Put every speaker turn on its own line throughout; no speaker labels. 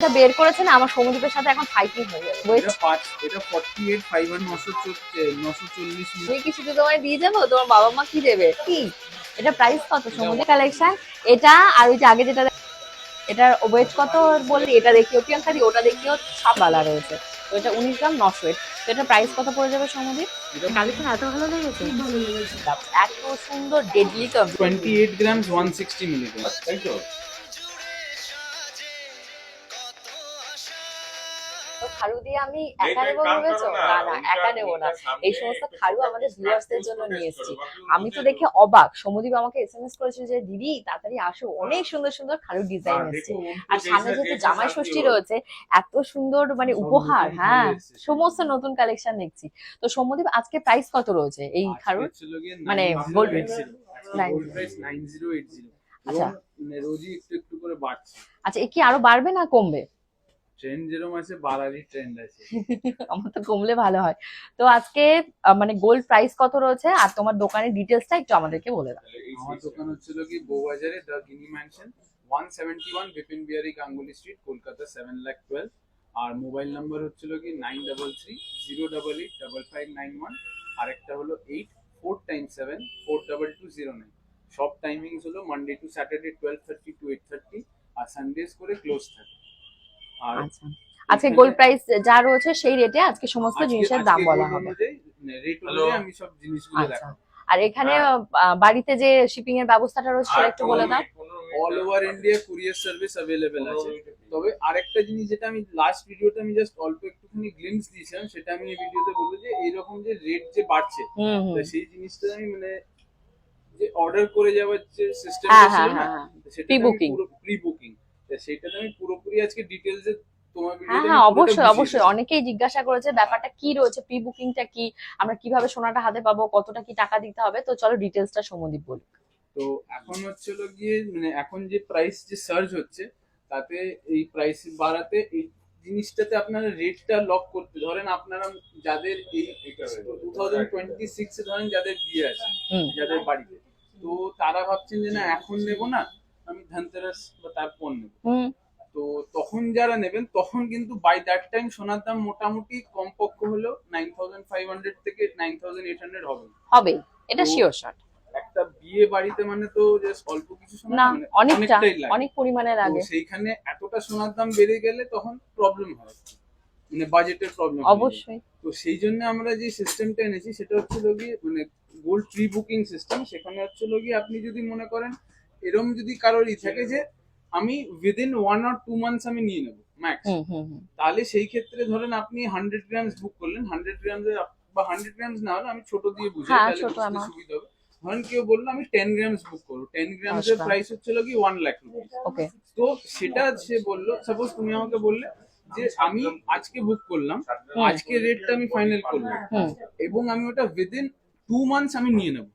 এটা বের করেছে না আমার সমুদ্রের সাথে এখন ফাইটিং হয়ে যাবে
এটা পাঁচ এটা ফর্টি এইট ফাইভ আর নশো নশো চল্লিশ
আমি কি শুধু তোমায় দিয়ে যাব তোমার বাবা মা কি দেবে? কি? এটা প্রাইস কত? সমুদ্র কালেকশন এটা আর ওই যে আগে যেটা এটার ওয়েট কত বললি? এটা দেখিও প্রিয়াঙ্কা দি ওটা দেখিও সব বালা রয়েছে। তো এটা উনিশ গ্রাম নশো। তো এটা প্রাইস কত পড়ে যাবে সমুদ্র কালেকশন এত ভালো লেগেছে? এত সুন্দর deadly cup
twenty eight grams one sixty milligram তাই তো?
খারু দিয়ে আমি একা নেব ভেবেছো? না না একা নেব না। এই সমস্ত খারু আমাদের ভিউয়ার্সদের জন্য নিয়ে এসেছি। আমি তো দেখে অবাক। সমুদীপ আমাকে এসএমএস করেছিল যে দিদি তাড়াতাড়ি আসো। অনেক সুন্দর সুন্দর খারুর ডিজাইন এসেছে। আর সামনে যেহেতু জামাই ষষ্ঠী রয়েছে এত সুন্দর মানে উপহার হ্যাঁ সমস্ত নতুন কালেকশন দেখছি। তো সমুদীপ আজকে প্রাইস কত রয়েছে এই খারুর? মানে
gold price nine zero eight zero
আচ্ছা।
রোজই একটু একটু করে বাড়ছে।
আচ্ছা এ কি আরও বাড়বে না কমবে?
ট্রেন্ড যেরকম আছে বাড়ারই ট্রেন্ড আছে।
আমার তো কমলে ভালো হয়। তো আজকে আহ, মানে গোল্ড প্রাইস কত রয়েছে? আর তোমার দোকানের ডিটেলসটা একটু আমাদেরকে বলে দাও।
আমার দোকান হচ্ছিল কি বউবাজারে the guinea mansion one seventy one Bipin Bihari Ganguly street Kolkata seven lakh twelve R mobile number হচ্ছিল কি nine double three zero double eight double five nine one আরেকটা হলো eight four time seven four double two zero nine সব timings হলো Monday to Saturday twelve thirty to eight thirty R Sundays করে close থাকে।
আচ্ছা। আজকে gold price যা রয়েছে সেই রেটে আজকে সমস্ত জিনিসের দাম বলা হবে।
রেট আমি সব জিনিসগুলো
আচ্ছা।
দেখাবো।
আর এখানে বাড়িতে যে শিপিং এর ব্যবস্থাটা রয়েছে সেটা একটু বলে দাও।
All over India courier service available আছে। তবে আরেকটা জিনিস যেটা আমি লাস্ট ভিডিওতে আমি জাস্ট অল্প একটুখানি গ্লিমস দিয়েছিলাম সেটা আমি এই ভিডিওতে বলব যে এইরকম যে রেট যে বাড়ছে তো সেই জিনিসটা আমি মানে যে অর্ডার করে যাওয়ার যে
হ্যাঁ
সেটা প্রি বুকিং সেটাতে আমি পুরোপুরি আজকে ডিটেলস
হ্যাঁ হ্যাঁ অবশ্যই অবশ্যই। অনেকেই জিজ্ঞাসা করেছে ব্যাপারটা কি রয়েছে প্রি বুকিংটা কি আমরা কীভাবে সোনাটা হাতে পাবো কতটা কি টাকা দিতে হবে তো চলো ডিটেলসটা সমদীপ বলি
তো এখন হচ্ছিল গিয়ে মানে এখন যে প্রাইস যে সার্চ হচ্ছে তাতে এই প্রাইস বাড়াতে এই জিনিসটাতে আপনারা রেটটা লক করতে ধরেন আপনারা যাদের এই টু থাউজেন্ড টোয়েন্টি সিক্স ধরেন যাদের বিয়ে আছে যাদের বাড়িতে তো তারা ভাবছেন যে না এখন নেব না আমি ধনতেরাস বা তারপর নেব।
হুম।
তো তখন যারা নেবেন তখন কিন্তু বাই দ্যাট টাইম সোনার দাম মোটামুটি কমপক্ষ হলো নাইন থাউজেন্ড ফাইভ হান্ড্রেড থেকে নাইন থাউজেন্ড এইট হান্ড্রেড হবে।
হবে। এটা শিওর শট
একটা বিয়ে বাড়িতে মানে তো জাস্ট অল্প কিছু সোনা
না
মানে
অনেকটা অনেক পরিমাণে লাগে
সেইখানে এতটা সোনার দাম বেড়ে গেলে তখন প্রবলেম হয়। মানে বাজেটের প্রবলেম
অবশ্যই।
তো সেই জন্য আমরা যে সিস্টেমটা এনেছি সেটা হচ্ছিল গিয়ে মানে গোল্ড প্রি বুকিং সিস্টেম সেখানে হচ্ছিল গিয়ে আপনি যদি মনে করেন এরম যদি কারোর ই থাকে যে আমি within one or two months আমি নিয়ে নেব ম্যাক্স তাহলে সেই ক্ষেত্রে ধরেন আপনি হান্ড্রেড গ্রামস বুক করলেন হান্ড্রেড গ্রামস বা হান্ড্রেড গ্রামস না হলে আমি ছোট দিয়ে বুঝাই
হ্যাঁ,
তাহলে বুঝতে সুবিধা হবে। ধরেন কেউ বলল আমি টেন গ্রামস বুক করব। টেন গ্রামস এর
আচ্ছা।
প্রাইস হচ্ছিল কি ওয়ান লাখ রুপিস তো সেটা সে বলল সাপোজ তুমি আমাকে বললে যে আমি আজকে বুক করলাম। আজকে রেটটা আমি ফাইনাল করলাম। এবং আমি ওটা উইদিন টু মান্থস আমি নিয়ে নেব।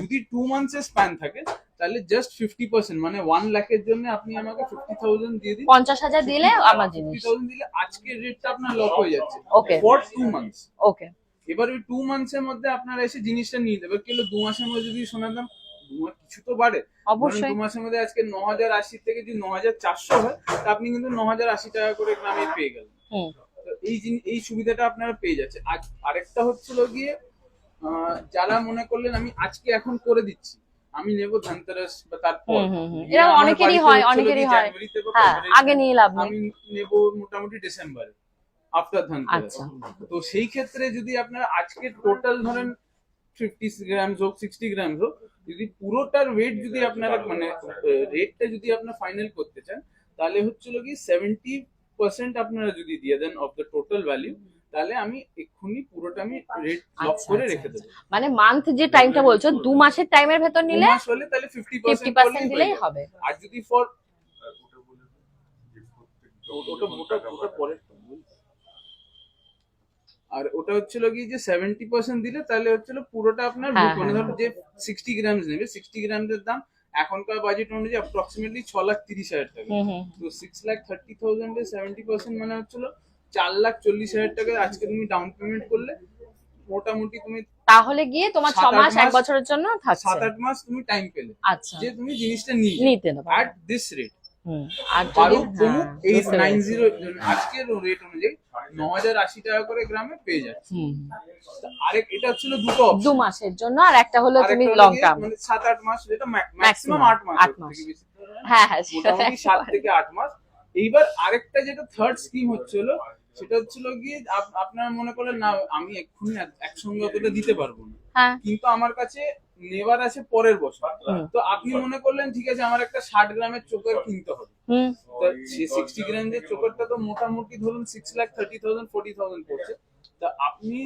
যদি টু মান্থস এর স্প্যান থাকে তাহলে জাস্ট ফিফটি পার্সেন্ট মানে ওয়ান লাখের জন্য আপনি আমাকে ফিফটি থাউজেন্ড দিয়ে দিন।
পঞ্চাশ হাজার দিলে আমার
ফিফটি থাউজেন্ড দিলে আজকের রেটটা আপনার লক হয়ে যাচ্ছে।
Okay
for two months
okay
এবার ওই টু মান্থস এর মধ্যে আপনারা এসে জিনিসটা নিয়ে দেবে কিন্তু দু মাসের মধ্যে যদি সোনার দাম কিছু তো বাড়ে।
অবশ্যই।
দু মাসের মধ্যে আজকে ন হাজার আশি থেকে যদি ন হাজার চারশো হয় তা আপনি কিন্তু ন হাজার আশি টাকা করে গ্রামে পেয়ে গেলেন। এই এই সুবিধাটা আপনারা পেয়ে যাচ্ছে আর আরেকটা হচ্ছিল গিয়ে যারা মনে করলেন আমি আজকে এখন করে দিচ্ছি আমি নেব ধনতেরাস বা তারপর
এরকম অনেকেরই হয়, অনেকেরই হয়। হ্যাঁ আগে নিয়ে লাভ নেই।
আমি নেব মোটামুটি ডিসেম্বরে আফটার ধনতেরাস।
আচ্ছা।
তো সেই ক্ষেত্রে যদি আপনারা আজকে টোটাল ধরেন ফিফটি গ্রামস হোক সিক্সটি গ্রামস হোক যদি পুরোটার ওয়েট যদি আপনারা মানে রেটটা যদি আপনারা ফাইনাল করতে চান তাহলে হচ্ছিল কি সেভেন্টি পার্সেন্ট আপনারা যদি দিয়ে দেন অফ দ্য টোটাল ভ্যালিউ তাহলে আমি এক্ষুনি পুরোটা আমি রেট লক
আচ্ছা,
করে
আচ্ছা,
রেখে দেবো।
মানে মান্থ যে টাইমটা বলছো দু মাসের টাইমের ভেতর নিলে
মাস হলে তাহলে ফিফটি
ফিফটি
পার্সেন্ট
পার্সেন্ট দিলেই হবে।
আর যদি ফর ওটা ওটা ওটা পরে আর ওটা হচ্ছিল কি যে সেভেন্টি পার্সেন্ট দিলে তাহলে হচ্ছিল পুরোটা আপনার
হ্যাঁ,
মানে
হ্যাঁ,
ধরো যে সিক্সটি গ্রামস নেবে সিক্সটি গ্রামসের দাম এখনকার বাজেট অনুযায়ী অ্যাপ্রক্সিমেটলি ছ লাখ তিরিশ হাজার টাকা। তো সিক্স লাখ থার্টি থাউজেন্ডে সেভেন্টি পার্সেন্ট মানে হচ্ছিল চার লাখ চল্লিশ হাজার টাকা আজকে তুমি ডাউন পেমেন্ট করলে মোটামুটি তুমি
তাহলে গিয়ে তোমার ছ মাস এক বছরের জন্য
সাত আট মাস তুমি টাইম পেলে।
আচ্ছা।
যে তুমি জিনিসটা নিয়ে
নিতে নেব।
অ্যাট দিস রেট
আর
বারো
হ্যাঁ,
এই নাইন জিরো আজকের রেট অনুযায়ী ন হাজার আশি টাকা করে গ্রামে পেয়ে যাচ্ছে।
হুম।
আরেক এটা হচ্ছিল দুটো।
দু মাসের জন্য আর একটা হলো তুমি লং টার্ম
মানে সাত আট মাস যেটা ম্যাক্সিমাম আট মাস
আট মাস।
না।
হ্যাঁ হ্যাঁ
সাত। থেকে আট মাস। এইবার আরেকটা যেটা থার্ড স্কিম হচ্ছিল সেটা হচ্ছিল কি আপ- আপনারা মনে করলেন না আমি এক্ষুনি একসঙ্গে অতটা দিতে পারব না।
হ্যাঁ।
কিন্তু আমার কাছে নেবার আছে পরের বছর। তো আপনি মনে করলেন ঠিক আছে আমার একটা ষাট গ্রামের চোখের কিনতে হবে।
হুম।
তো সিক্সটি গ্রামের চোখেরটা তো মোটামুটি ধরুন six lakh thirty thousand forty thousand পড়ছে। তা আপনি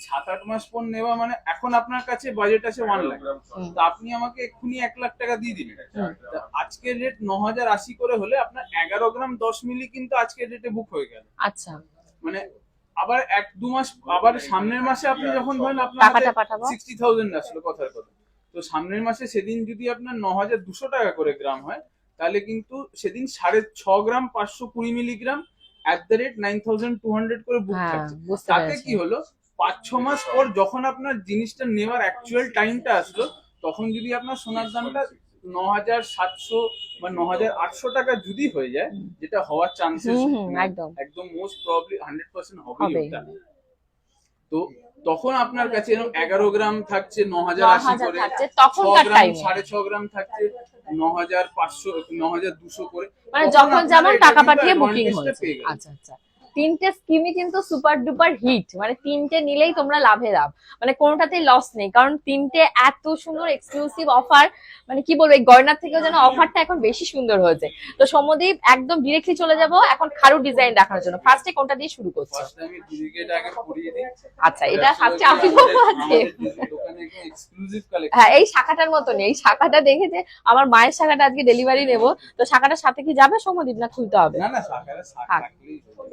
সাত আট মাস পর নেওয়া মানে এখন আপনার কাছে বাজেট আছে ওয়ান লাখ। তো আপনি আমাকে এক্ষুনি এক লাখ টাকা দিয়ে দিলেন। আজকের রেট ন হাজার আশি করে হলে আপনার এগারো গ্রাম দশ মিলি কিন্তু আজকের রেটে বুক হয়ে গেল।
আচ্ছা।
মানে আবার এক দু মাস আবার সামনের মাসে আপনি যখন ধরেন আপনার সিক্সটি থাউজেন্ড আসলো কথার কথা। তো সামনের মাসে সেদিন যদি আপনার ন হাজার দুশো টাকা করে গ্রাম হয় তাহলে কিন্তু সেদিন সাড়ে ছ গ্রাম পাঁচশো কুড়ি milligram at the rate nine thousand two hundred করে বুক
হ্যাঁ
থাকছে। তাতে কি হলো? পাঁচ ছ মাস পর যখন আপনার জিনিসটা নেওয়ার অ্যাকচুয়াল টাইমটা আসলো তখন যদি আপনার সোনার দামটা ন হাজার সাতশো বা ন হাজার আটশো টাকা যদি হয়ে যায় যেটা হওয়ার চান্সেস
একদম।
একদম মোস্ট প্রবলি হান্ড্রেড পার্সেন্ট হবে তো তখন আপনার কাছে এরকম এগারো গ্রাম থাকছে ন হাজার আশি করে। ছ গ্রাম সাড়ে ছ গ্রাম থাকছে ন হাজার পাঁচশো ন হাজার দুশো করে।
মানে যখন যেমন টাকা পাঠিয়ে বুকিং। আচ্ছা আচ্ছা। তিনটে স্কিমই কিন্তু সুপার ডুপার হিট মানে তিনটে নিলেই তোমরা লাভে লাভ মানে কোনোটাতেই লস নেই। কারণ তিনটে এত সুন্দর এক্সক্লুসিভ অফার মানে কি বলব এই গয়নার থেকেও যেন অফারটা এখন বেশি সুন্দর হয়েছে। তো সমদীপ একদম ডিরেক্টলি চলে যাব এখন খারু ডিজাইন দেখানোর জন্য। ফার্স্টে কোনটা দিয়ে শুরু করছ? আচ্ছা এটা ফার্স্টে আমি হ্যাঁ এই শাখাটার মতনই এই শাখাটা দেখে যে আমার মায়ের শাখাটা আজকে ডেলিভারি নেব। তো শাখাটার সাথে কি যাবে সমদীপ না খুলতে হবে?
না না শাখারে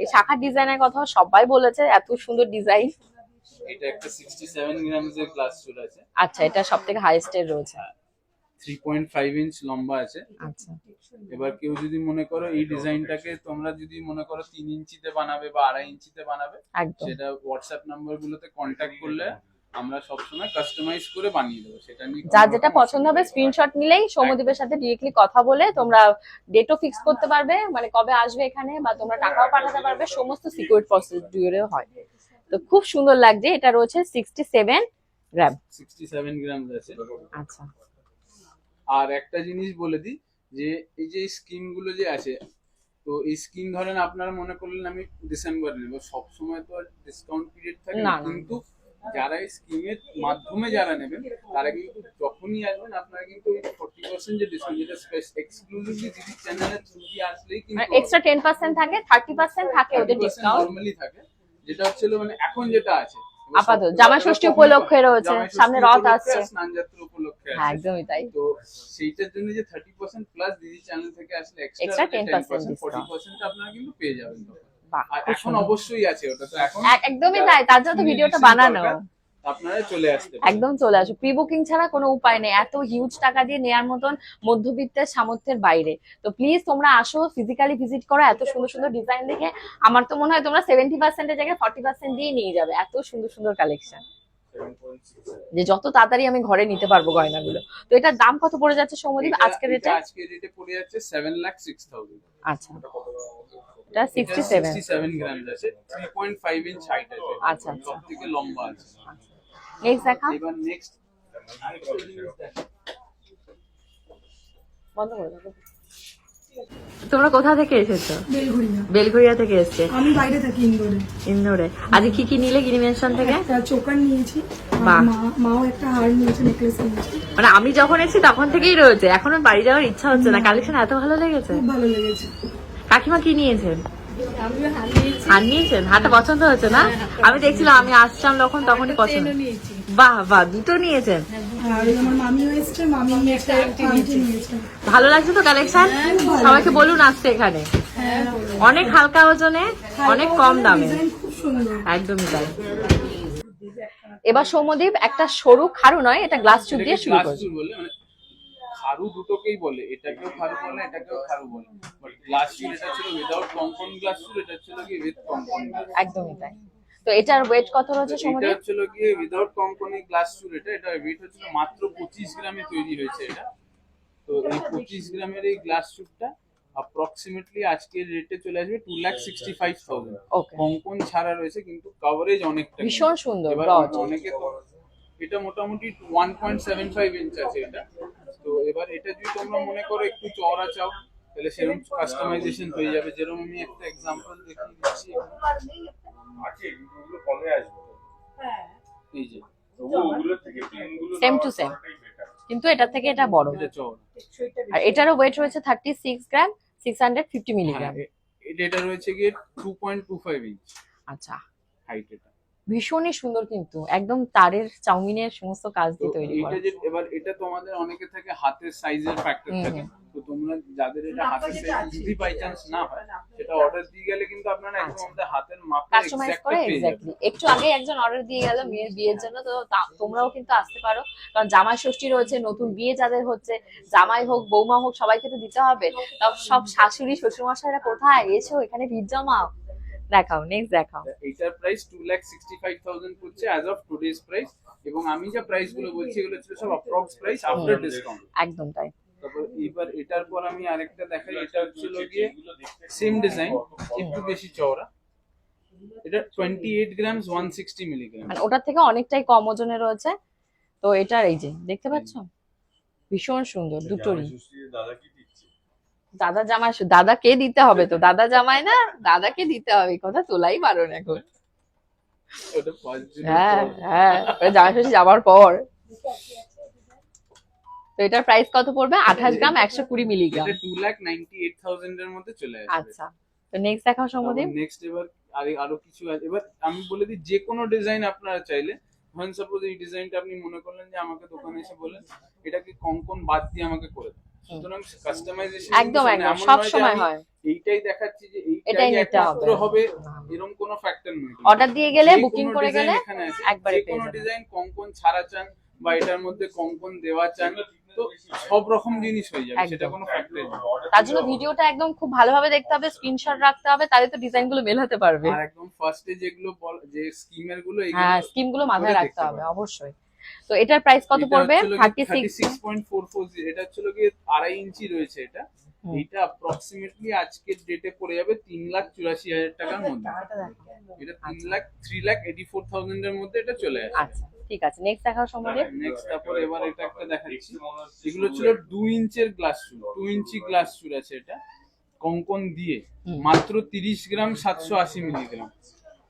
এই শাখার ডিজাইনের কথা সবাই বলেছে এত সুন্দর ডিজাইন।
এটা একটা 67 গ্রামস এর গ্লাস চুল আছে।
আচ্ছা এটা সব থেকে হাইয়েস্ট এর রয়েছে।
3.5 ইঞ্চ লম্বা আছে।
আচ্ছা।
এবার কেউ যদি মনে করো এই ডিজাইনটাকে তোমরা যদি মনে করো তিন ইঞ্চিতে বানাবে বা আড়াই ইঞ্চিতে বানাবে সেটা হোয়াটসঅ্যাপ নাম্বার গুলোতে কন্ট্যাক্ট করলে আমরা সবসময় কাস্টমাইজ করে বানিয়ে দেবো সেটা নিয়ে
যার যেটা পছন্দ হবে স্ক্রিনশট নিলেই সৌমদীপের সাথে ডিরেক্টলি কথা বলে তোমরা ডেটও ফিক্স করতে পারবে মানে কবে আসবে এখানে বা তোমরা টাকাও পাঠাতে পারবে সমস্ত সিকিউরিটি প্রসিডিউরে হয়। তো খুব সুন্দর লাগছে এটা রয়েছে সিক্সটি সেভেন গ্রাম
67 গ্রাম আছে
আচ্ছা।
আর একটা জিনিস বলে দিই যে এই যে স্কিমগুলো যে আছে তো এই স্কিম ধরেন আপনারা মনে করলেন আমি ডিসেম্বর নেব সব সময় তো আর ডিসকাউন্ট পিরিয়ড থাকে
না।
কিন্তু যারা এই স্কিমের মাধ্যমে যারা নেবেন তারা কিন্তু যখনই আসবেন আপনারা কিন্তু ওই ফোর্টি পার্সেন্ট যে ডিসকাউন্ট যেটা এক্সক্লুসিভলি দিদি চ্যানেলের থ্রু দিয়ে আসলেই কিন্তু
এক্সট্রা টেন পার্সেন্ট থাকে থার্টি পার্সেন্ট থাকে ওদের ডিসকাউন্ট
নরমালি থাকে। যেটা হচ্ছে মানে এখন যেটা আছে
আপাতত, জামাই ষষ্ঠী উপলক্ষে রয়েছে, সামনে রথ আসছে।
স্নানযাত্রা উপলক্ষে
হ্যাঁ একদমই তাই।
তো সেইটার জন্য যে থার্টি পার্সেন্ট প্লাস দিদি চ্যানেল থেকে আসলে extra
10%
ten percent
discount।
Percent আপনারা কিন্তু পেয়ে যাবেন এখন অবশ্যই আছে ওটা তো এখন
একদমই তাই তার জন্য তো ভিডিওটা বানানো।
আপনারা চলে আসতে
একদম চলে আসো। প্রি বুকিং ছাড়া কোনো উপায় নেই এত হিউজ টাকা দিয়ে নেয়ার মতন মধ্যবিত্তের সামর্থ্যের বাইরে। তো প্লিজ তোমরা আসো ফিজিক্যালি ভিজিট করো এত সুন্দর সুন্দর ডিজাইন দেখে। আমার তো মনে হয় তোমরা সেভেন্টি পার্সেন্টের জায়গায় ফর্টি পার্সেন্ট দিয়ে নিয়ে যাবে এত সুন্দর সুন্দর কালেকশন যে যত তাড়াতাড়ি আমি ঘরে নিতে পারব গয়নাগুলো। তো এটার দাম কত পড়ে যাচ্ছে সৌমদীপ আজকের
এটা
রেটে?
আজকের রেটে পড়ে যাচ্ছে সেভেন লাখ সিক্স থাউজেন্ড
আচ্ছা। এটা sixty seven
sixty seven gram আছে three point five inch height আছে
আচ্ছা, আচ্ছা।
সব থেকে লম্বা আছে।
নেক্সট দেখা।
এবার নেক্সট
বন্ধ করে দাও। তোমরা কোথা থেকে এসেছ?
বেলঘড়িয়া।
বেলঘরিয়া থেকে এসছে।
আমি বাইরে থাকি ইন্দোরে।
ইন্দোরে। আজকে কি কি নিলে গিনি মেনশন থেকে?
একটা চোকার নিয়েছি মাও একটা হার নিয়েছে নেকলেস নিয়েছে।
মানে আমি যখন এসেছি তখন থেকেই রয়েছে এখনও বাড়ি যাওয়ার ইচ্ছা হচ্ছে না। কালেকশন এত ভালো লেগেছে?
ভালো লেগেছে।
কাকিমা কি নিয়েছেন?
আমিও হার
নিয়েছেন? হারটা পছন্দ হচ্ছে না? আমি দেখছিলাম আমি আসছিলাম তখন তখনই পছন্দ। বাহ বাহ দুটো নিয়েছেন?
আর ওই আমার মামিও এসছে মামি একটা আংটি নিয়েছে।
ভালো লাগছে তো কালেকশন? সবাইকে বলুন আসতে এখানে। অনেক হালকা ওজনে অনেক কম দামে।
ডিজাইন খুব সুন্দর।
একদমই তাই। এবার সৌমদীপ একটা সরু খারু নয় এটা গ্লাস চুপ দিয়ে শুরু করছি
মানে খারু দুটোকেই বলে এটাকেও খারু বলে এটাকেও খারু বলে। বাট গ্লাস চুল এটা ছিল উইদাউট কম্পাউন্ড গ্লাস চুল এটা ছিল কি উইথ কম্পাউন্ড
একদমই তাই। তো এটার ওয়েট কত রয়েছে
এটা
সৌমদীপ
হচ্ছিল গিয়ে উইদাউট কম্পানি গ্লাস চুল এটা এটা ওয়েট হচ্ছিল মাত্র পঁচিশ গ্রামে তৈরি হয়েছে এটা। তো এই পঁচিশ গ্রামের এই গ্লাস চুপটা অ্যাপ্রক্সিমেটলি আজকের রেটে চলে আসবে two lakh sixty five thousand কঙ্কন ছাড়া রয়েছে কিন্তু কভারেজ অনেকটা।
ভীষণ সুন্দর
অনেকে এটা মোটামুটি one point seven five inch আছে এটা। তো এবার এটা যদি তোমরা মনে করো একটু চওড়া চাও তাহলে সেরকম কাস্টমাইজেশন হয়ে যাবে। যেরকম আমি একটা এক্সাম্পল দেখিয়ে দিচ্ছি।
আছে ওগুলো কমে আসবে?
এই যে।
তবু ওগুলোর থেকে প্লেনগুলো
Same to same. কিন্তু এটা থেকে এটা বড়।
এটা চওড়া।
আর এটারও ওয়েট রয়েছে thirty six gram six hundred fifty
হ্যাঁ
মিলিগ্রাম
এটা এটা রয়েছে গিয়ে two point two five inch
আচ্ছা।
হাইট এটা।
ভীষণই সুন্দর কিন্তু একদম তারের চাউমিনের সমস্ত কাজ দিয়ে তৈরি করা।
যে এবার এটা তোমাদের অনেকে থাকে হাতের সাইজের ফ্যাক্টর থাকে। তো তোমরা যাদের এটা হাতের সাইজ যদি বাই চান্স না হয় সেটা অর্ডার দিয়ে গেলে কিন্তু আপনারা একদম
আচ্ছা।
আমাদের হাতের মাপে
কাস্টমাইজ করে এক্স্যাক্টলি একটু আগে একজন অর্ডার দিয়ে গেল মেয়ের বিয়ের জন্য তো তা- তোমরাও কিন্তু আসতে পারো। কারণ জামাই ষষ্ঠী রয়েছে নতুন বিয়ে যাদের হচ্ছে জামাই হোক বৌমা হোক সবাইকে তো দিতে হবে। তাও সব শাশুড়ি শ্বশুরমশাইরা কোথায়? এসো এখানে ভিড় জমাও দেখাও নেক্সট দেখাও।
এইটার price two lakh sixty five thousand করছে অ্যাজ অফ টুডেজ প্রাইস এবং আমি যা প্রাইসগুলো বলছি এগুলো ছিল সব অ্যাপ্রক্স প্রাইস আফটার ডিসকাউন্ট
একদম তাই।
তারপর এবার এটার পর আমি আরেকটা দেখাই এটা হচ্ছিল গিয়ে সেম ডিজাইন একটু বেশি চওড়া। এটা twenty eight grams one sixty milligram
মানে ওটার থেকে অনেকটাই কম ওজনে রয়েছে। তো এটার এই যে দেখতে পাচ্ছ? ভীষণ সুন্দর দুটোরই।
দাদা কি
দাদা জামাই দাদাকে দিতে হবে তো। দাদা জামাই না দাদাকে দিতে হবে। কথা তোলাই বারণ এখন। হ্যাঁ হ্যাঁ জামাই ষষ্ঠী যাবার পর। তো এটার প্রাইস কত পড়বে? আঠাশ গ্রাম একশো কুড়ি milligram
two lakh ninety eight thousand এর মধ্যে চলে আসবে।
আচ্ছা। তো নেক্সট দেখাও সম্বন্ধে।
নেক্সট এবার আরে আরও কিছু আছে। এবার আমি বলে দিই যে কোনো ডিজাইন আপনারা চাইলে ধরেন সাপোজ এই ডিজাইনটা আপনি মনে করলেন যে আমাকে দোকানে এসে বলেন এটাকে কঙ্কন বাদ দিয়ে আমাকে করে দাও। সুতরাং কাস্টমাইজেশন
একদম একদম সব সময় হয়।
এইটাই দেখাচ্ছি যে এইটাই
নিতে হবে।
হবে এরকম কোনো ফ্যাক্টর নয়।
অর্ডার দিয়ে গেলে বুকিং করে গেলে একবারে পেয়ে
কোনো ডিজাইন কঙ্কন ছাড়া চান বা এটার মধ্যে কঙ্কন দেওয়া চান তো সব রকম জিনিস হয়ে যাবে সেটা কোনো ফ্যাক্টর
তার জন্য ভিডিওটা একদম খুব ভালোভাবে দেখতে হবে স্ক্রিনশট রাখতে হবে তাহলে তো ডিজাইনগুলো মেলাতে পারবে।
আর একদম ফার্স্টে যেগুলো যে স্কিমেরগুলো
হ্যাঁ স্কিমগুলো মাথায় রাখতে হবে অবশ্যই। তো এটার প্রাইস কত পড়বে? Thirty six
point four four এটা হচ্ছিল কি আড়াই ইঞ্চি রয়েছে এটা। এইটা অ্যাপ্রক্সিমেটলি আজকের ডেটে পড়ে যাবে তিন লাখ চুরাশি হাজার টাকার মধ্যে। এটা তিন lakh three lakh eighty four thousand এর মধ্যে এটা চলে আসে
আচ্ছা ঠিক আছে। নেক্সট দেখাও সম্বন্ধে।
নেক্সট তারপর এবার এটা একটা দেখাচ্ছি। এগুলো ছিল দু ইঞ্চের গ্লাস চুল টু ইঞ্চি গ্লাস চুল আছে এটা। কঙ্কন দিয়ে। মাত্র তিরিশ গ্রাম সাতশো আশি মিলিগ্রাম।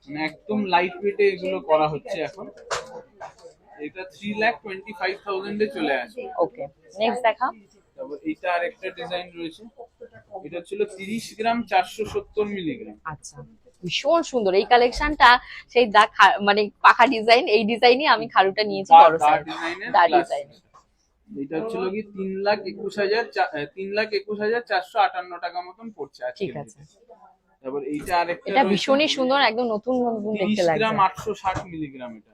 মানে একদম লাইট ওয়েটে এগুলো করা হচ্ছে এখন। এটা লাখ ফাইভ চলে আসে
ওকে নেক্সট দেখাও
তারপর এটা আরেকটা ডিজাইন রয়েছে। এটা ছিল তিরিশ গ্রাম চারশো সত্তর মিলিগ্রাম
আচ্ছা ভীষণ সুন্দর। এই কালেকশনটা সেই দা মানে পাখা ডিজাইন এই ডিজাইনই আমি খারুটা নিয়েছি বড় সাইজ
ডিজাইনের
দা ডিজাইন
এটা হচ্ছিল কি তিন লাখ একুশ হাজার তিন লাখ একুশ হাজার চারশো আটান্ন টাকা মতন পড়ছে
ঠিক আছে।
এ। তারপর এইটা আরেকটা
এটা ভীষণই সুন্দর একদম নতুন নতুন দেখতে
30
লাগছে।
গ্রাম আটশো ষাট মিলিগ্রাম এটা।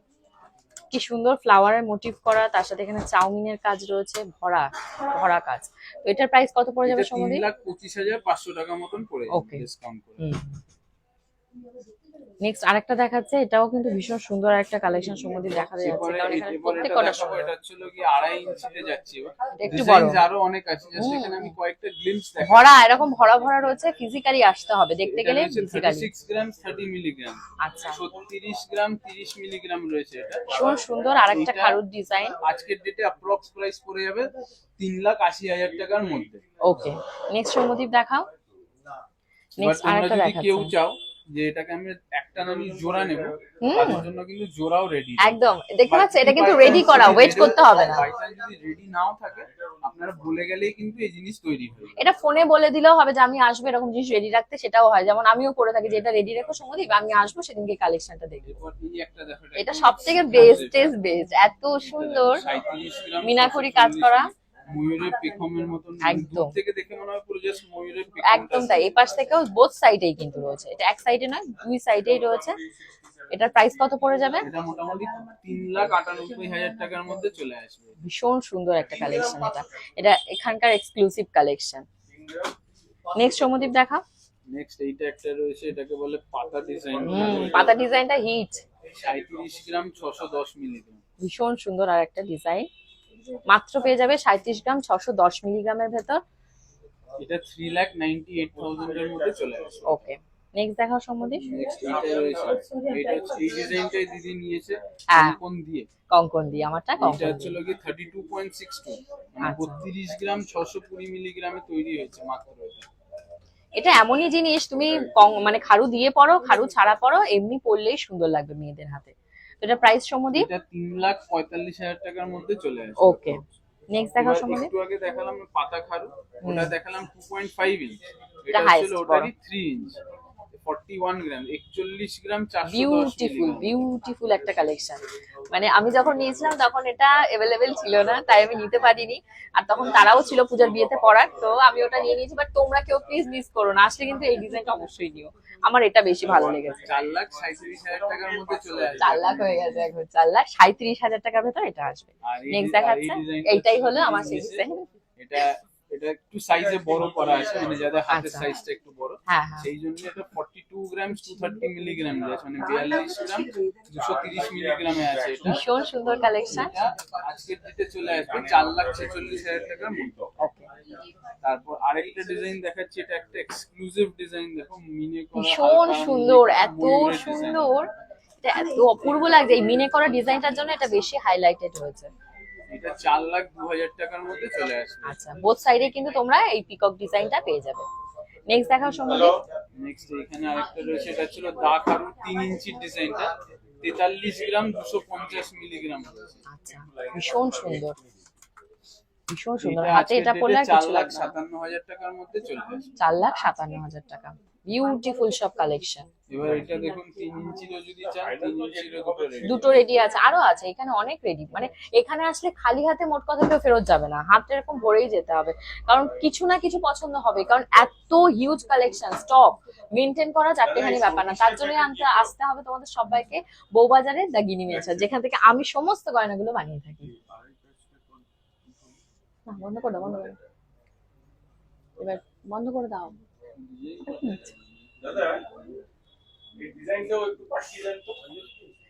কি সুন্দর ফ্লাওয়ারের মোটিভ করা তার সাথে এখানে চাউমিনের কাজ রয়েছে ভরা ভরা কাজ। তো এটার প্রাইস কত পড়ে যাবে
তিন
সমদি
লাখ পঁচিশ হাজার পাঁচশো টাকা মতন পড়ে. ডিসকাউন্ট করে।
নেক্সট আরেকটা দেখাচ্ছে এটাও কিন্তু ভীষণ সুন্দর একটা কালেকশন সমদি দেখা যাচ্ছে কারণ এখানে প্রত্যেকটা
এটা হচ্ছিল কি আড়াই ইঞ্চিতে যাচ্ছে।
একটু বড়।
আরও অনেক আছে জাস্ট
হুম।
এখানে আমি কয়েকটা
ভরা এরকম ভরা ভরা রয়েছে ফিজিক্যালি আসতে হবে দেখতে গেলে physically
six gram thirty milligram
আচ্ছা।
ছত্রিশ গ্রাম তিরিশ মিলিগ্রাম রয়েছে এটা।
ভীষণ সুন্দর আরেকটা খারুর ডিজাইন
আজকের ডেটে অ্যাপ্রক্স প্রাইস পড়ে যাবে তিন লাখ আশি হাজার টাকার মধ্যে।
ওকে নেক্সট সমদীপ দেখাও। নেক্সট আরেকটা
যদি কেউ চাও যে এটাকে আমি একটা নামি জোড়া নেব। তাদের জন্য কিন্তু জোড়াও রেডি
একদম। দেখতে পাচ্ছ এটা কিন্তু রেডি করা ওয়েট করতে হবে না।
যদি রেডি নাও থাকে আপনারা বলে গেলেই কিন্তু এই জিনিস তৈরি হয়ে
এটা ফোনে বলে দিলেও হবে যে আমি আসব এরকম জিনিস রেডি রাখতে সেটাও হয়। যেমন আমিও করে থাকি যে এটা রেডি রেখো সমদীপ আমি আসব সেদিনকে কালেকশনটা দেখব। এটা সব থেকে বেস্টেস্ট বেস্ট এত সুন্দর।
37 গ্রাম
মিনাকড়ি কাজ করা।
ময়ূরের পেখমের মতন
একদম।
থেকে দেখে মনে হয় পুরো জাস্ট ময়ূরের
একদম তাই এই পাশ থেকেও বোথ সাইডেই কিন্তু রয়েছে। এটা এক সাইডে নয় দুই সাইডেই রয়েছে। এটার প্রাইস কত পড়ে যাবে?
এটা মোটামুটি তিন লাখ আটানব্বই হাজার টাকার মধ্যে চলে আসবে।
ভীষণ সুন্দর একটা কালেকশন এটা। এটা এখানকার এক্সক্লুসিভ কালেকশন নেক্সট সমদীপ দেখা।
নেক্সট এইটা একটা রয়েছে এটাকে বলে পাতা ডিজাইন
পাতা ডিজাইনটা হিট
সাঁত্রিশ গ্রাম ছশো দশ মিলিগ্রাম।
ভীষণ সুন্দর আর একটা ডিজাইন মাত্র পেয়ে যাবে সাঁত্রিশ গ্রাম ছশো দশ মিলিগ্রামের ভেতর।
এটা থ্রি লাখ নাইনটি এইট থাউজেন্ডের মধ্যে চলে আসবে
ওকে নেক্সট দেখাও সম্বন্ধে।
এটা এই ডিজাইনটাই দিদি নিয়েছে
হ্যাঁ।
কোন দিয়ে।
কঙ্কন দিয়ে আমারটা
এটা
কঙ্কন
হচ্ছে লোকে thirty two point six two মানে
আচ্ছা।
গ্রাম ছশো কুড়ি মিলিগ্রামে তৈরি হয়েছে মাত্র এটা।
এটা এমনই জিনিস তুমি মানে খাড়ু দিয়ে পড়ো খাড়ু ছাড়া পড়ো এমনি পড়লেই সুন্দর লাগবে মেয়েদের হাতে। এটা প্রাইস সম্বন্ধে?
এটা তিন লাখ পঁয়তাল্লিশ হাজার টাকার মধ্যে চলে আসে
ওকে নেক্সট দেখাও সময়
একটু আগে দেখালাম পাতা খারু ওটা দেখালাম টু পয়েন্ট ফাইভ ইঞ্চ
এটা
এটা ছিল ওটারই 3 ইঞ্চ ফর্টি ওয়ান গ্রাম একচল্লিশ গ্রাম চারশো
বিউটিফুল বিউটিফুল একটা কালেকশন মানে আমি যখন নিয়েছিলাম তখন এটা অ্যাভেলেবেল ছিল না তাই আমি নিতে পারিনি। আর তখন তারাও ছিল পূজার বিয়েতে পড়ার তো আমি ওটা নিয়ে নিয়েছি বাট তোমরা কেউ প্লিজ মিস করো না। আসলে কিন্তু এই ডিজাইনটা অবশ্যই নিও। আমার এটা বেশি ভালো লেগেছে।
চার লাখ সাঁত্রিশ হাজার টাকার মধ্যে চলে আসবে।
চার লাখ হয়ে গেছে এখন চার লাখ সাঁত্রিশ হাজার টাকার ভেতর এটা আসবে। নেক্সট দেখাচ্ছে। এইটাই হলো আমার সেই ডিজাইন
এটা এটা একটু সাইজে বড় করা আছে মানে যাদের হাতের
আচ্ছা।
সাইজটা একটু বড়
হ্যাঁ হ্যাঁ।
সেই জন্য এটা two gram two thirty milligram আছে মানে বিয়াল্লিশ গ্রাম দুশো তিরিশ মিলিগ্রামে আছে এটা।
ভীষণ সুন্দর কালেকশন
এটা আজকের ডেটে চলে আসবে চার লাখ ছেচল্লিশ হাজার টাকার মধ্যে তারপর আরেকটা ডিজাইন দেখাচ্ছি এটা একটা এক্সক্লুসিভ ডিজাইন দেখো মিনে করা
ভীষণ সুন্দর এত সুন্দর। এটা এত অপূর্ব লাগছে এই মিনে করা ডিজাইনটার জন্য এটা বেশি হাইলাইটেড হয়েছে।
এটা চার লাখ দু হাজার টাকার মধ্যে চলে আসবে।
আচ্ছা বোথ সাইডে কিন্তু তোমরা এই পিকক ডিজাইনটা পেয়ে যাবে। নেক্সট দেখাও সম্বন্ধে।
নেক্সট এখানে আরেকটা রয়েছে এটা ছিল দা কারু তিন ইঞ্চির ডিজাইনটা। তেতাল্লিশ গ্রাম দুশো পঞ্চাশ মিলিগ্রাম
আচ্ছা ভীষণ সুন্দর। ভীষণ সুন্দর। হাতে এটা পড়লে
চার লাখ সাতান্ন হাজার টাকার মধ্যে চলে আসবে।
চার লাখ সাতান্ন হাজার টাকা। বিউটিফুল সব কালেকশন
এবার এটা দেখুন তিন ইঞ্চিরও যদি চান তিন ইঞ্চিরও দুটো রেডি
দুটো রেডি আছে আরও আছে এখানে অনেক রেডি মানে এখানে আসলে খালি হাতে মোট কথা কেউ ফেরত যাবে না হাতটা এরকম ভরেই যেতে হবে। কারণ কিছু না কিছু পছন্দ হবে কারণ এত হিউজ কালেকশন স্টক মেনটেন করা চারটেখানি ব্যাপার না তার জন্যই আনতে আসতে হবে তোমাদের সবাইকে বউবাজারে দ্য গিনি মেচার যেখান থেকে আমি সমস্ত গয়নাগুলো বানিয়ে থাকি। না, বন্ধ করে দাও বন্ধ করে দাও। এবার বন্ধ করে দাও।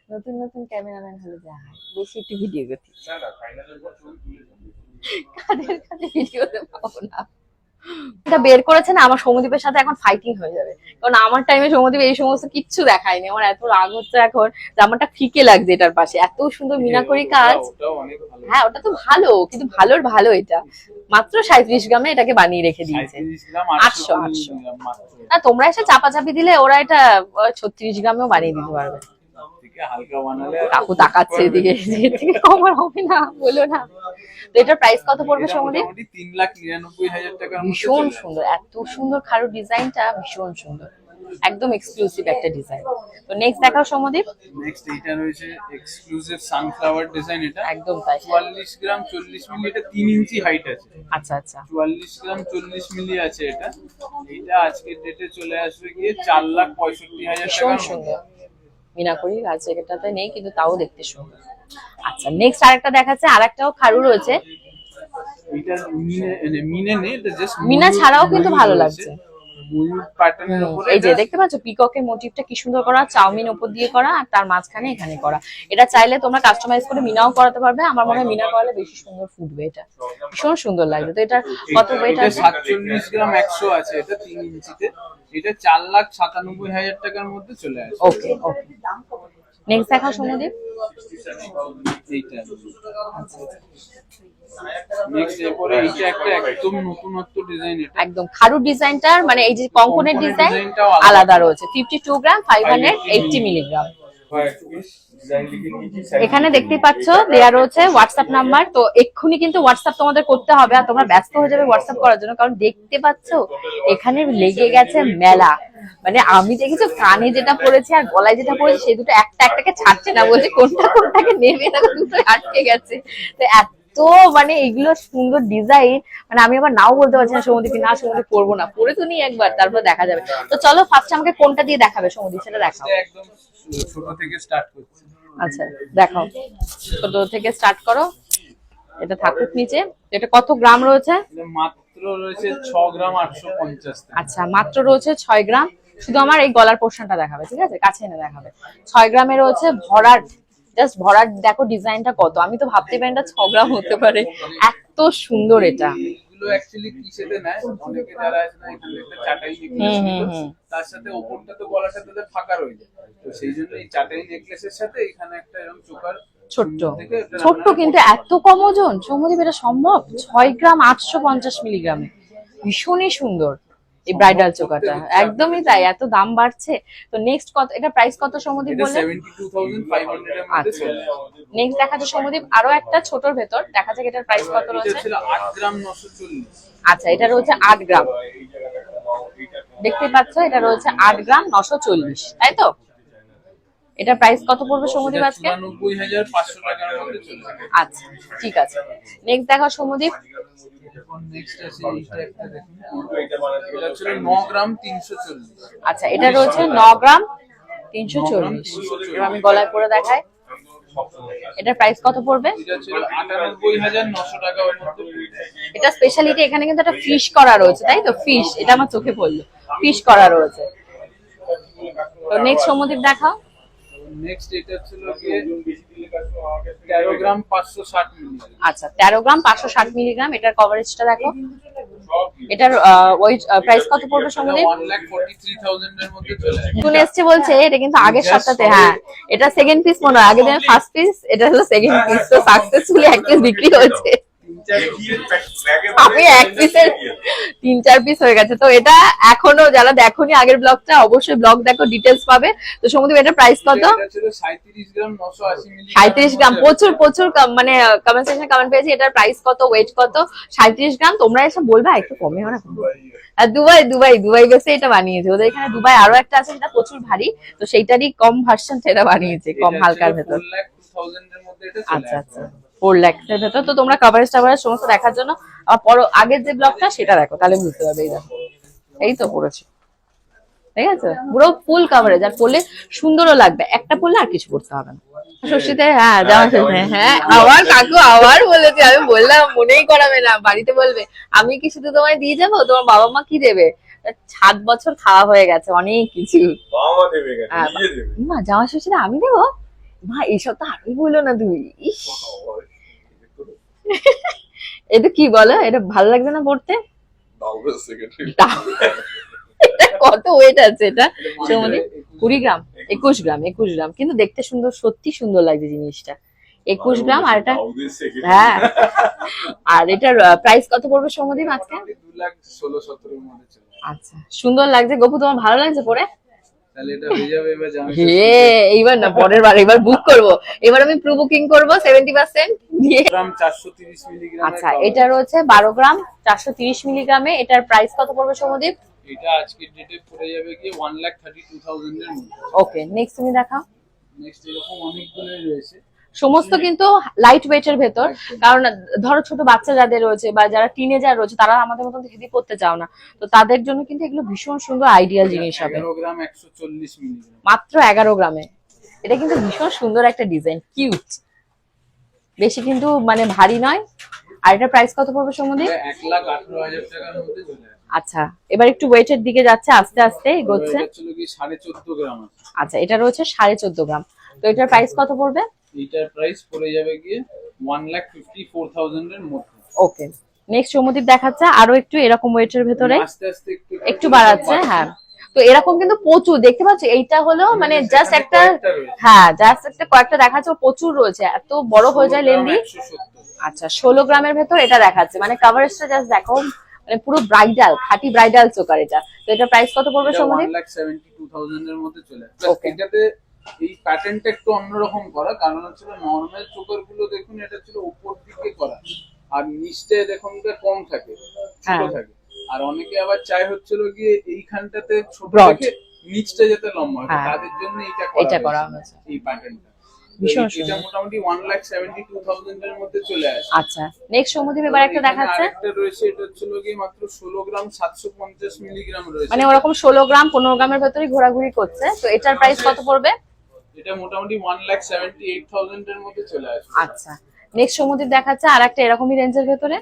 নতুন নতুন ক্যামেরাম্যান হলে যা হয় বেশি একটু ভিডিও করতে। কাদের কাছে ভিডিওতে পাবো না? এটা বের করেছে না আমার সৌমদীপের সাথে এখন ফাইটিং হয়ে যাবে। কারণ আমার টাইমে সৌমদীপ এই সমস্ত কিচ্ছু দেখায়নি। আমার এত রাগ হচ্ছে এখন আমারটা ফিকে লাগছে এটার পাশে। এত সুন্দর মিনাকরি কাজ। হ্যাঁ ওটা তো ভালো কিন্তু ভালোর ভালো এটা। মাত্র সাঁত্রিশ গ্রামে এটাকে বানিয়ে রেখে দিয়েছে। আটশো, আটশো। না তোমরা এসে চাপাচাপি দিলে ওরা এটা ছত্রিশ গ্রামেও বানিয়ে দিতে পারবে। কাকু তাকাচ্ছে এদিকে। কম হবে না বলো না। এটার প্রাইস কত পড়বে
এটা
সৌমদীপ?
তিন লাখ নিরানব্বই হাজার মধ্যে
ভীষণ সুন্দর। এত সুন্দর খারো ডিজাইনটা ভীষণ সুন্দর। একদম এক্সক্লুসিভ একটা ডিজাইন তো নেক্সট দেখাও সমদীপ।
নেক্সট এইটা রয়েছে এক্সক্লুসিভ সানফ্লাওয়ার ডিজাইন এটা।
একদম তাই।
চুয়াল্লিশ গ্রাম চল্লিশ মিলি এটা তিন ইঞ্চি হাইট আছে।
আচ্ছা আচ্ছা।
চুয়াল্লিশ গ্রাম চল্লিশ মিলি আছে এটা। এটা আজকের ডেটে চলে আসবে গিয়ে চার লাখ পঁয়ষট্টি হাজার
ভীষণ সুন্দর। মিনাকরি গাছ জ্যাকেটটাতে নেই কিন্তু তাও দেখতে সুন্দর। আচ্ছা নেক্সট আরেকটা দেখাচ্ছে আরেকটাও খারু রয়েছে।
মিনে মানে
ছাড়াও কিন্তু ভালো লাগছে। এই যে দেখতে পাচ্ছ পিককের মোটিভটা কি সুন্দর করা চাউমিন উপর দিয়ে করা আর তার মাঝখানে এখানে করা। এটা চাইলে তোমরা কাস্টমাইজ করে মিনাও করাতে পারবে আমার মনে হয় মিনা করালে বেশি সুন্দর ফুটবে এটা। ভীষণ সুন্দর লাগছে তো এটা কত ওয়েট আছে?
সাতচল্লিশ গ্রাম একশো আছে এটা তিন ইঞ্চিতে। এটা চার লাখ সাতানব্বই হাজার টাকার মধ্যে চলে আসবে
ওকে ওকে নেক্সট দেখাও সমুদীপ
একদম
খারুর ডিজাইনটার মানে এই যে কঙ্কনের ডিজাইন।
আলাদা।
রয়েছে। Fifty two gram five hundred eighty milligram এখানে দেখতে পাচ্ছ দেয়া রয়েছে হোয়াটসঅ্যাপ নাম্বার তো এক্ষুনি কিন্তু হোয়াটসঅ্যাপ তোমাদের করতে হবে আর তোমরা ব্যস্ত হয়ে যাবে হোয়াটসঅ্যাপ করার জন্য কারণ দেখতে পাচ্ছ এখানে লেগে গেছে মেলা। মানে আমি দেখেছ কানে যেটা পড়েছি আর গলায় যেটা পড়েছে সেই দুটো একটা একটাকে ছাড়ছে না বলছে কোনটা কোনটাকে নেবে না দুটো আটকে গেছে। তো এত মানে এগুলো সুন্দর ডিজাইন মানে আমি আবার নাও বলতে পারছি না সমুদ্রকে না সমুদ্র করব না পরে তো নি একবার তারপর দেখা যাবে। তো চলো ফার্স্ট আমাকে কোনটা দিয়ে দেখাবে সমুদ্র সেটা দেখাও।
এটা ছোট থেকে স্টার্ট করছে।
আচ্ছা দেখাও। ছোট থেকে স্টার্ট করো। এটা থাকুক নিচে। এটা কত গ্রাম রয়েছে?
মাত্র রয়েছে ছ গ্রাম
আচ্ছা মাত্র রয়েছে ছয় গ্রাম। শুধু আমার এই গলার পোর্শনটা দেখাবে ঠিক আছে? কাছে এনে দেখাবে। ছয় গ্রামে রয়েছে ভরাট জাস্ট ভরাট দেখো ডিজাইনটা কত। আমি তো ভাবতে পারি না ছ গ্রাম হতে পারে। এত সুন্দর এটা।
তার সাথে ওপরটা তো ফাঁকা রয়ে যায়। তো সেই জন্য এই চাটাই নেকলেসের সাথে এখানে একটা এরকম চোকার
ছোট্ট। ছোট্ট কিন্তু এত কম ওজন। সৌমদীপ এটা সম্ভব? ছয় গ্রাম আটশো পঞ্চাশ মিলিগ্রামে। ভীষণই সুন্দর। এই ব্রাইডাল চোকাটা। একদমই তাই এত দাম বাড়ছে। তো নেক্সট কত এটা প্রাইস কত সৌমদীপ বললেন? আচ্ছা। নেক্সট দেখা যাচ্ছে সৌমদীপ আরও একটা ছোটর ভেতর। দেখা যাক এটার প্রাইস কত রয়েছে। আচ্ছা এটা রয়েছে আট গ্রাম। দেখতে পাচ্ছ এটা রয়েছে আট গ্রাম নশো চল্লিশ। তাই তো? এটা প্রাইস কত পড়বে সৌমদীপ আজকে? আচ্ছা ঠিক আছে। নেক্সট দেখা সৌমদীপ আচ্ছা এটা রয়েছে ন গ্রাম তিনশো চল্লিশ। আমি গলায় পরে দেখাই। এটার প্রাইস কত পড়বে?
এটা
স্পেশালিটি এখানে কিন্তু একটা ফিশ করা রয়েছে তাই তো? ফিশ এটা আমার চোখে পড়ল। ফিশ করা রয়েছে। তো নেক্সট সমুদ্র দেখাও।
নেক্সট এটা ছিল তেরো গ্রাম পাঁচশো ষাট
আচ্ছা তেরো গ্রাম পাঁচশো ষাট মিলিগ্রাম এটার কভারেজটা দেখো। এটার ওই প্রাইস কত পড়বে সমুদ্র শুনে এসছে বলছে এটা কিন্তু আগের সপ্তাহে হ্যাঁ। এটা সেকেন্ড পিস মনে হয় আগের ফার্স্ট পিস এটা হলো সেকেন্ড পিস তো সাকসেসফুলি এক পিস বিক্রি হয়েছে। আমি এক পিসের তিন চার পিস হয়ে গেছে। তো এটা এখনও যারা দেখোনি আগের ব্লগটা অবশ্যই ব্লগ দেখো ডিটেলস পাবে। তো সমুদ্র এটা প্রাইস কত?
সাঁত্রিশ গ্রাম
প্রচুর প্রচুর মানে কমেন্ট সেকশনে কমেন্ট পেয়েছি। এটার প্রাইস কত ওয়েট কত? সাঁত্রিশ গ্রাম। তোমরা এসে বলবা? একটু কমে হয় না? আর দুবাই দুবাই দুবাই বেসে এটা বানিয়েছে। ওদের এখানে দুবাই আরও একটা আছে সেটা প্রচুর ভারী। তো সেইটারই কম ভার্সন সেটা বানিয়েছে কম হালকার ভেতর। আচ্ছা আচ্ছা। ফোর ল্যাক্সের ভেতর। তো তোমরা কাভারেজ টাভারেজ সমস্ত দেখার জন্য আবার পর আগের যে ব্লগটা সেটা দেখো তাহলে বুঝতে পারবে এই দেখো। এই তো পড়েছে। ঠিক আছে? পুরো ফুল কাভারেজ আর পড়লে সুন্দরও লাগবে। একটা পড়লে আর কিছু করতে হবে না। ষষ্ঠীতে হ্যাঁ জামা ষষ্ঠী হ্যাঁ আবার কাকু আবার বলেছে আমি বললাম মনেই করাবে না বাড়িতে বলবে আমি কি শুধু তোমায় দিয়ে যাব? তোমার বাবা মা কি দেবে? সাত বছর খাওয়া হয়ে গেছে অনেক কিছু। হ্যাঁ, মা জামা ষষ্ঠীতে আমি দেবো? মা এইসব তো আরোই বলল না তুমি। ইস। এটা কি বলো? এটা ভালো লাগছে না পড়তে? কত ওয়েট আছে এটা? সমুদ্রে কুড়ি গ্রাম। একুশ গ্রাম একুশ গ্রাম। কিন্তু দেখতে সুন্দর সত্যি সুন্দর লাগছে জিনিসটা। একুশ গ্রাম আর এটা হ্যাঁ। আর এটার প্রাইস কত পড়বে সমুদ্রী আজকে আচ্ছা সুন্দর লাগছে। গপু তোমার ভালো লাগছে পরে এইবার না পরের বার এবার বুক করব। এবার আমি প্রি বুকিং করব সেভেন্টি পার্সেন্ট দিয়ে।
গ্রাম মিলিগ্রাম
আচ্ছা এটা রয়েছে বারো গ্রাম চারশো তিরিশ মিলিগ্রামে এটার প্রাইস কত পড়বে
এটা আজকের ডেটে পড়ে যাবে এর মধ্যে।
ওকে নেক্সট তুমি দেখাও।
নেক্সট এরকম অনেকগুলোই রয়েছে।
সমস্ত কিন্তু লাইট ওয়েটের ভেতর। কারণ ধরো ছোট বাচ্চা যাদের রয়েছে বা যারা টিনেজার রয়েছে তারা আমাদের মতন হেভি করতে চাও না। তো তাদের জন্য কিন্তু এগুলো ভীষণ সুন্দর আইডিয়াল জিনিস হবে। মাত্র এগারো গ্রামে। এটা কিন্তু ভীষণ সুন্দর একটা ডিজাইন কিউট বেশি কিন্তু মানে ভারী নয়। আর এটা প্রাইস কত পড়বে
আসে।
আচ্ছা এবার একটু ওয়েটের দিকে যাচ্ছে আস্তে আস্তে এগোচ্ছে। আচ্ছা এটা রয়েছে সাড়ে চোদ্দ গ্রাম। তো এটার প্রাইস কত পড়বে?
এইটার প্রাইস পড়ে যাবে গিয়ে one lakh fifty four thousand মধ্যে।
ওকে নেক্সট দেখাচ্ছে আরও একটু এরকম ওয়েটের ভেতরে।
আস্তে আস্তে একটু
বাড়াচ্ছে হ্যাঁ। তো এরকম কিন্তু প্রচুর দেখতে পাচ্ছ এইটা হলো মানে জাস্ট একটা হ্যাঁ জাস্ট একটা কয়েকটা দেখাচ্ছে প্রচুর রয়েছে এত বড় হয়ে যায় লেন্দি আচ্ছা ষোলো গ্রামের ভেতর এটা দেখাচ্ছে মানে কাভারেজটা জাস্ট দেখো মানে পুরো ব্রাইডাল খাঁটি ব্রাইডাল চোকার এটা। তো এটা প্রাইস কত পড়বে
এর মধ্যে চলে এটাতে এই প্যাটার্নটা একটু অন্যরকম করা। কারণ হচ্ছে নর্মাল চোকারগুলো দেখুন এটা ছিল উপর দিকে করা। আর নিচটা দেখুন এটা কম থাকে ছোট
হ্যাঁ।
থাকে। আর অনেকে আবার চাই হচ্ছিল গিয়ে এইখানটাতে ছোট. থেকে নিচটা যাতে লম্বা হয়
হ্যাঁ।
তাদের জন্য এটা
এটা করা হয়েছে।
এই প্যাটার্নটা এটা মোটামুটি এর মধ্যে চলে আসে।
আচ্ছা নেক্সট সমুদ্র এবার একটা
এখানে
দেখাচ্ছে।
আরেকটা রয়েছে এটা হচ্ছিল মাত্র ষোলো গ্রাম সাতশো পঞ্চাশ মিলিগ্রাম রয়েছে।
মানে ওরকম ষোলো গ্রাম পনেরো গ্রামের ভেতরে ঘোরাঘুরি করছে। তো এটার প্রাইস কত পড়বে?
এটা মোটামুটি one lakh seventy eight thousand এর মধ্যে চলে আসবে।
আচ্ছা। নেক্সট সমুদ্র দেখাচ্ছে আর একটা এরকমই রেঞ্জের ভেতরে।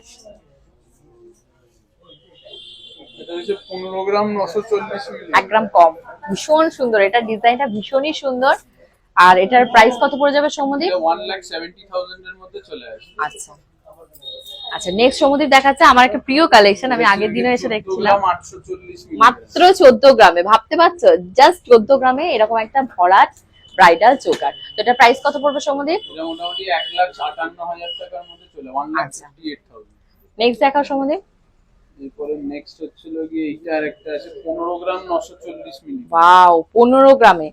এক গ্রাম কম। ভীষণ সুন্দর। এটা ডিজাইনটা ভীষণই সুন্দর। আর এটার প্রাইস কত পড়ে যাবে সমুদ্র?
ওয়ান লাখ সেভেন্টি থাউজেন্ড এর মধ্যে চলে আসবে।
আচ্ছা। আচ্ছা নেক্সট সমুদ্র দেখাচ্ছে আমার একটা প্রিয় কালেকশন আমি আগের দিনও এসে দেখছিলাম। মাত্র চোদ্দ গ্রামে। ভাবতে পারছ? জাস্ট চোদ্দ গ্রামে এরকম একটা ভরাট ব্রাইডাল চোকার তো এটা প্রাইস কত পড়বে সমুদ্র
এটা মোটামুটি এক লাখ আটান্ন হাজার টাকার মধ্যে চলে ওয়ান লাখ
আচ্ছা। নেক্সট দেখাও সমুদ্র
এরপরে নেক্সট হচ্ছিল গিয়ে এইটা আর একটা আছে পনেরো গ্রাম নশো চল্লিশ মিলি।
ওয়াও পনেরো গ্রামে।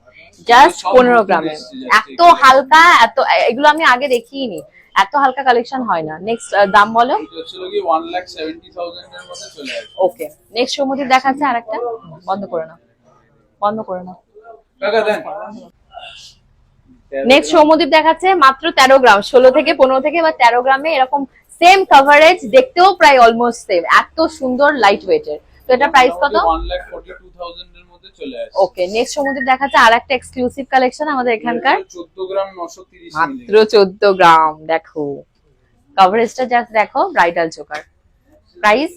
জাস্ট
সব
পনেরো
নতুন
গ্রামে। এত হালকা এত এগুলো আমি আগে দেখিনি। এত হালকা কালেকশন হয় না। নেক্সট দাম বলো।
হচ্ছিল সেভেন্টি থাউজেন্ড এর মধ্যে চলে আসবে
ওকে নেক্সট সমুদ্র দেখাচ্ছে আরেকটা। বন্ধ করে নাও। বন্ধ করে নাও।
টাকা দেন।
নেক্সট সৌমদ্বীপ দেখাচ্ছে মাত্র তেরো গ্রাম ষোলো থেকে পনেরো থেকে বা তেরো গ্রামে এরকম সেম কভারেজ দেখতেও প্রায় অলমোস্ট সেম এত সুন্দর লাইট ওয়েটের তো এটা প্রাইস কত? ওকে নেক্সট দেখাচ্ছে আর একটা এক্সক্লুসিভ কালেকশন আমাদের এখানকার।
চোদ্দ গ্রাম
মাত্র চোদ্দ গ্রাম দেখো। কভারেজটা জাস্ট দেখো ব্রাইডাল প্রাইস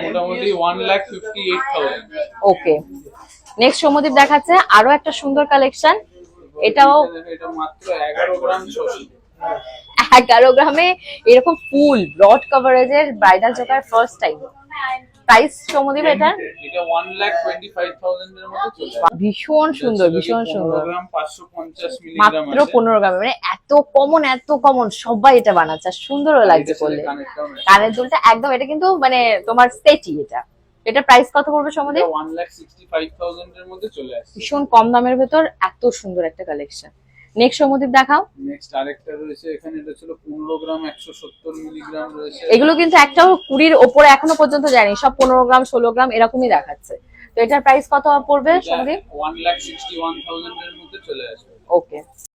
মোটামুটি one lakh fifty eight thousand
okay next Soumadweep দেখাচ্ছে আরও একটা সুন্দর কালেকশন এটাও
এগারো গ্রাম
এরকম ফুল ব্রড কভারেজের bridal choker first time price
এটা
ভীষণ সুন্দর ভীষণ সুন্দর। মাত্র পনেরো গ্রামে মানে এত কমন এত কমন সবাই এটা বানাচ্ছে সুন্দরও লাগছে করলে কানের দুলটা। একদম এটা কিন্তু মানে তোমার সেটি এটা। এটা প্রাইস কত পড়বে
ফাইভ থাউজেন্ড এর মধ্যে চলে আসছে।
ভীষণ কম দামের ভেতর এত সুন্দর একটা কালেকশন নেক্সট সমুদ্র দেখাও।
নেক্সট আরেকটা রয়েছে এখানে এটা ছিল পনেরো গ্রাম একশো সত্তর মিলিগ্রাম রয়েছে।
এগুলো কিন্তু একটাও কুড়ির ওপরে এখনও পর্যন্ত যায়নি। সব পনেরো গ্রাম ষোলো গ্রাম এরকমই দেখাচ্ছে। তো এটার প্রাইস কত পড়বে
সিক্সটি ওয়ানের মধ্যে চলে আসবে।
ওকে